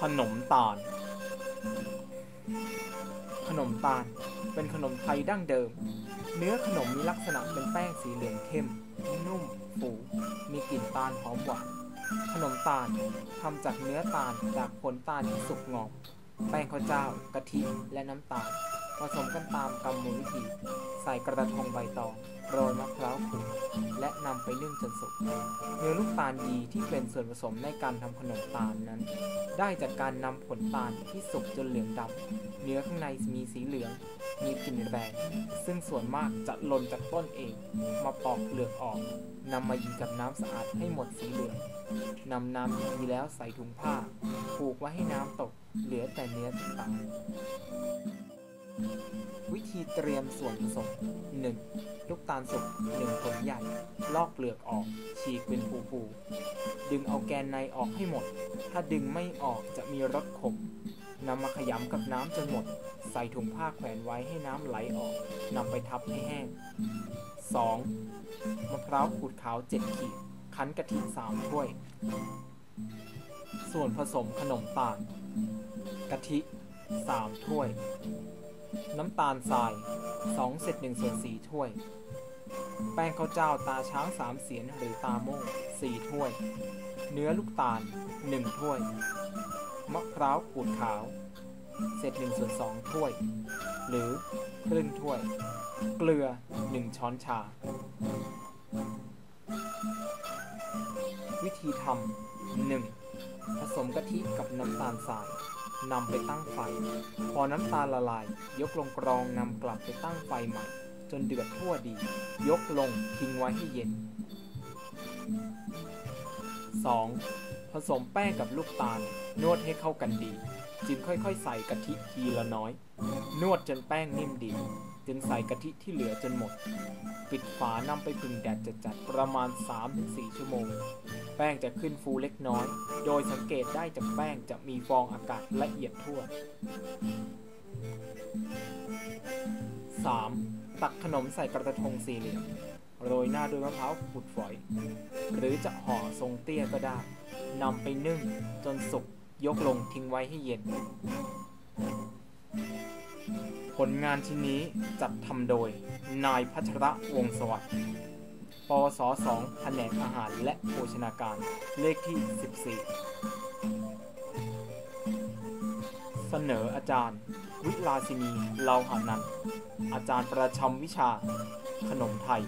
ขนมตาล ขนมตาล เป็นขนมไทยดั้งเดิม เนื้อขนมมีลักษณะเป็นแป้งสีเหลืองเข้ม นุ่มฟูมีกลิ่นตาลหอมหวาน ขนมตาลทำจากเนื้อตาลจากผลตาลที่สุกงอม แป้งข้าวเจ้ากะทิและน้ำตาล ผสมกันตามกรรมวิธี ใส่กระทงใบตองโรยมะพร้าวขูดและนำไปนึ่งจนสุกเนื้อลูกตาลยีที่เป็นส่วนผสมในการทำขนมตาลนั้น ได้จากการนำผลตาลที่สุกจนเหลืองดำเนื้อข้างในมีสีเหลือง มีกลิ่นแรงซึ่งส่วนมากจะหล่นจากต้นเอง มาปอกเปลือกออกนำมายีกับน้ำสะอาดให้หมดสีเหลืองนำน้ำที่ยีแล้วใส่ถุงผ้า ผูกไว้ให้น้ำตก เหลือแต่เนื้อต่าง วิธีเตรียมส่วนผสม 1. ลูกตาลสุก1ผลใหญ่ ลอกเปลือกออก ฉีกเป็นผูๆดึงเอาแกนในออกให้หมด ถ้าดึงไม่ออกจะมีรสขมนำมาขยำกับน้ำจนหมด ใส่ถุงผ้าแขวนไว้ให้น้ำไหลออกนำไปทับให้แห้ง 2. มะพร้าวขูดขาว 7 ขีด คั้นกะทิ3ถ้วย ส่วนผสมขนมตาลกะทิ 3 ถ้วย น้ำตาลทราย2เศษ1ส่วน4ถ้วย แป้งข้าวเจ้าตาช้างสามเสียนหรือตาโม่4ถ้วย เนื้อลูกตาล1ถ้วย มะพร้าวขูดขาว เศษ1ส่วน2ถ้วย หรือครึ่งถ้วย เกลือ1ช้อนชา วิธีทำ 1. ผสมกะทิกับน้ำตาลทราย นำไปตั้งไฟ พอน้ำตาลละลาย ยกลงกรองนำกลับไปตั้งไฟใหม่ จนเดือดทั่วดี ยกลงทิ้งไว้ให้เย็น 2. ผสมแป้งกับลูกตาล นวดให้เข้ากันดี จึงค่อยๆ ใส่กะทิทีละน้อย นวดจนแป้งนิ่มดี จึงใส่กะทิที่เหลือจนหมด ปิดฝานำไปพึ่งแดดจัดๆประมาณ 3-4 ชั่วโมง แป้งจะขึ้นฟูเล็กน้อย โดยสังเกตได้จากแป้งจะมีฟองอากาศละเอียดทั่ว 3. ตักขนมใส่กระทงสี่เหลี่ยมโรยหน้าด้วยมะพร้าวขูดฝอย หรือจะห่อทรงเตี้ยก็ได้นำไปนึ่งจนสุกยกลงทิ้งไว้ให้เย็น ผลงานชิ้นนี้จัดทำโดย นายพัชระวงสวัสดิ์ปศ2แผนกอาหารและโภชนาการ เลขที่ 14 เสนออาจารย์ วิลาสินีเลาหานันอาจารย์ประจำวิชา ขนมไทย